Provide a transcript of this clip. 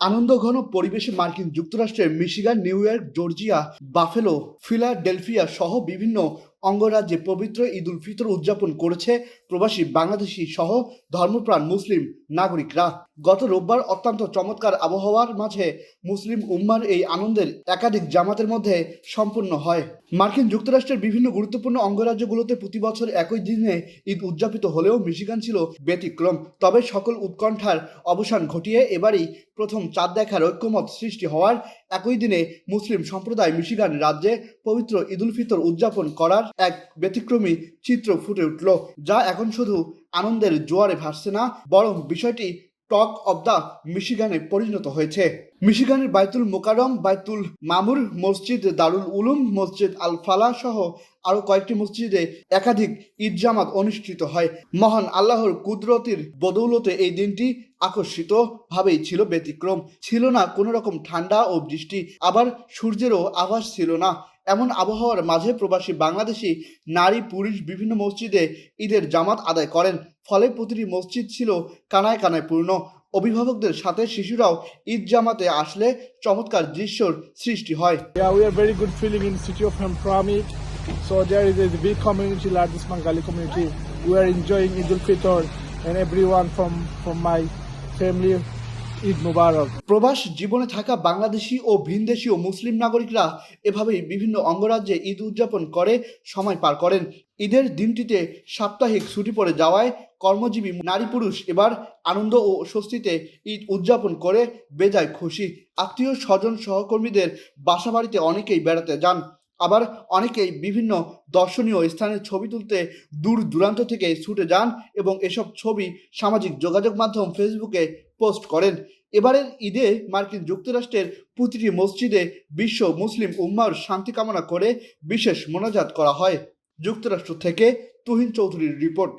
আনন্দঘন পরিবেশে মার্কিন যুক্তরাষ্ট্রের Michigan, New York, Georgia, Buffalo, Philadelphia সহ বিভিন্ন অঙ্গরাজ্যে পবিত্র ঈদ উল ফিতর উদযাপন করেছে প্রবাসী বাংলাদেশি সহ ধর্মপ্রাণ মুসলিম নাগরিকরা। গত রোববার অত্যন্ত চমৎকার আবহাওয়ার মাঝে মুসলিম উম্মার এই আনন্দের একাধিক জামাতের মধ্যে সম্পূর্ণ হয়। মার্কিন যুক্তরাষ্ট্রের বিভিন্ন গুরুত্বপূর্ণ অঙ্গরাজ্যগুলোতে প্রতি বছর একই দিনে ঈদ উদযাপিত হলেও মিশিগান ছিল ব্যতিক্রম। তবে সকল উৎকণ্ঠার অবসান ঘটিয়ে এবারই প্রথম চাঁদ দেখার ঐক্যমত সৃষ্টি হওয়ার একই দিনে মুসলিম সম্প্রদায় মিশিগান রাজ্যে পবিত্র ঈদুল ফিতর উদযাপন করার এক ব্যতিক্রমী চিত্র ফুটে উঠল, যা এখন শুধু আনন্দের জোয়ারে ভাসছে না, বরং বিষয়টি টক অব দ্য মিশিগানে পরিণত হয়েছে। মিশিগানের বাইতুল মোকারম বাইতুল মামুর মসজিদ, দারুল উলুম মসজিদ, আল ফালা সহ আরও কয়েকটি মসজিদে একাধিক ঈদ জামাত অনুষ্ঠিত হয়। মহান আল্লাহর কুদরতির বদৌলতে এই দিনটি আকর্ষিত ভাবেই ছিল ব্যতিক্রম। ছিল না কোনো রকম ঠান্ডা ও বৃষ্টি, আবার সূর্যেরও আভাস ছিল না। এমন আবহাওয়ার মাঝে প্রবাসী বাংলাদেশি, নারী, পুরুষ বিভিন্ন মসজিদে ঈদের জামাত আদায় করেন। ফলে প্রতিটি মসজিদ ছিল কানায় কানায় পূর্ণ। অভিভাবকদের সাথে শিশুরাও ঈদ জামাতে আসলে চমৎকার দৃশ্যর সৃষ্টি হয়। We are very in city of ফ্রামিট so there is a big community largest Bengali community we enjoying Eid Fitr and one from from my family Eid Mubarak. প্রবাস জীবনে থাকা বাংলাদেশি ও ভিনদেশি ও মুসলিম নাগরিকরা এভাবেই বিভিন্ন অঙ্গরাজ্যে ঈদ উদযাপন করে, সময় পার করেন। ঈদের দিনটিতে সাপ্তাহিক ছুটি পড়ে যাওয়ায় কর্মজীবী নারী পুরুষ এবার আনন্দ ও স্বস্তিতে ঈদ উদযাপন করে, বেজায় খুশি। আত্মীয় স্বজন সহকর্মীদের বাসাবাড়িতে অনেকেই বেড়াতে যান। আবার অনেকেই বিভিন্ন দর্শনীয় স্থানের ছবি তুলতে দূর দূরান্ত থেকে ছুটে যান এবং এসব ছবি সামাজিক যোগাযোগ মাধ্যম ফেসবুকে পোস্ট করেন। এবারের ঈদে মার্কিন যুক্তরাষ্ট্রের প্রতিটি মসজিদে বিশ্ব মুসলিম উম্মার শান্তি কামনা করে বিশেষ মোনাজাত করা হয়। যুক্তরাষ্ট্র থেকে তুহিন চৌধুরীর রিপোর্ট।